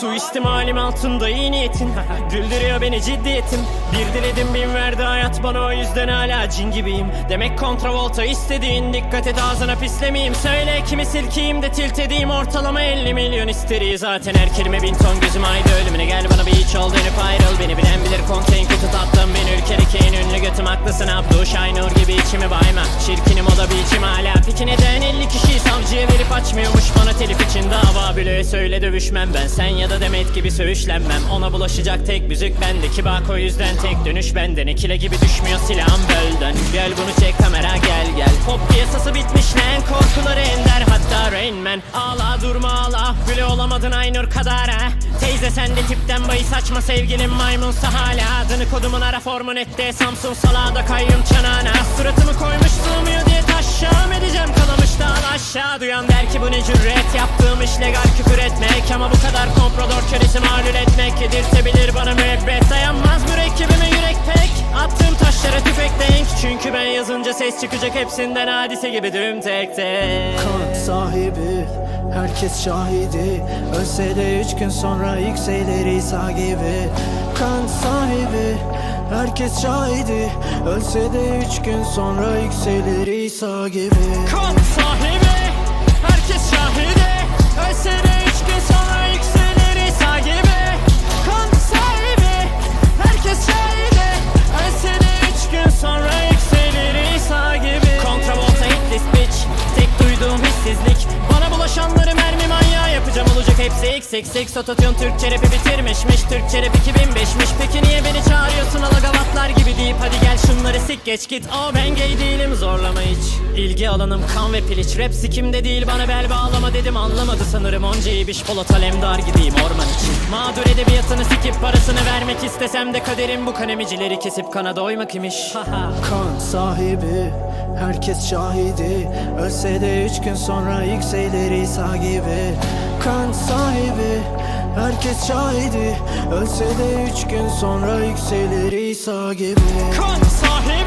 Suistimalim altında iyi niyetin. Güldürüyor beni ciddiyetim. Bir diledim bin verdi hayat bana o yüzden hala cin gibiyim. Demek kontravolta istediğin Dikkat et ağzına pislemeyeyim. Söyle kimi silkeyim de tilt edeyim. Ortalama 50 milyon isteri Zaten her kelime bin ton gözüm aydı ölümüne Gel bana bir iç ol dönüp ayrıl. Beni bilen bilir konteyn kötü tatlım Ben ülkedeki en ünlü götüm. Haklısın Abdu Şaynur gibi içimi bayma. Çirkinim o da bir içim hala açmıyormuş Bana telif için dava bile söyle dövüşmem ben. Sen ya da Demet gibi söğüşlenmem. Ona bulaşacak tek müzik bendeki bak o yüzden tek dönüş benden. İkile gibi düşmüyor silahım bölden. Gel bunu çek kamera gel gel. Pop piyasası bitmiş lan korkuları ender. Hatta Rain Man. Ağla durma ağla. Bile olamadın Aynur kadar ha Teyze sen de tipten bayı saçma sevgilim maymunsa hala. Adını kodumun ara formun etti Samsun salada kayyum çanağına. Suratımı koymuş sığmıyor diye taşşam edeceğim dağın aşağı Duyan der ki bu ne cüret? Yaptığım iş legal küfür etmek Ama bu kadar komprador kölesi malul etmek Yedirtebilir bana müebbet dayanmaz mürekkebime yürek pek. Attığım taşlara tüfek denk Çünkü ben yazınca ses çıkacak hepsinden hadise gibi düm tek tek. Kanıt sahibi Herkes şahidi. Ölse de üç gün sonra yükselir İsa gibi. Kanıt sahibi Herkes şahidi. Ölse de üç gün sonra yükselir İsa gibi. Kan sahibi hissizlik Bana bulaşanları mermi manyağı yapacağım. Olacak hepsi XXX Ototune Türkçe rapi bitirmişmiş. Türkçe rap 2005'miş Peki niye beni çağırıyorsun? Alagavatlar gibi deyip Hadi gel şunları sik geç git. Aa ben gay değilim. Zorlama hiç. İlgi alanım kan ve piliç. Rap sikimde değil. Bana bel bağlama dedim. Anlamadı sanırım. Onca iyi bir Polat Alemdar gibiyim. Orman için. Mağdur edebiyatını sikip parasını vermek istesem de Kaderim bu kanemicileri kesip kana doymak imiş. Kan sahibi Herkes şahidi. Ölse de üç gün sonra yükselir İsa gibi. Kan sahibi Herkes şahidi. Ölse de üç gün sonra yükselir İsa gibi. Kan sahibi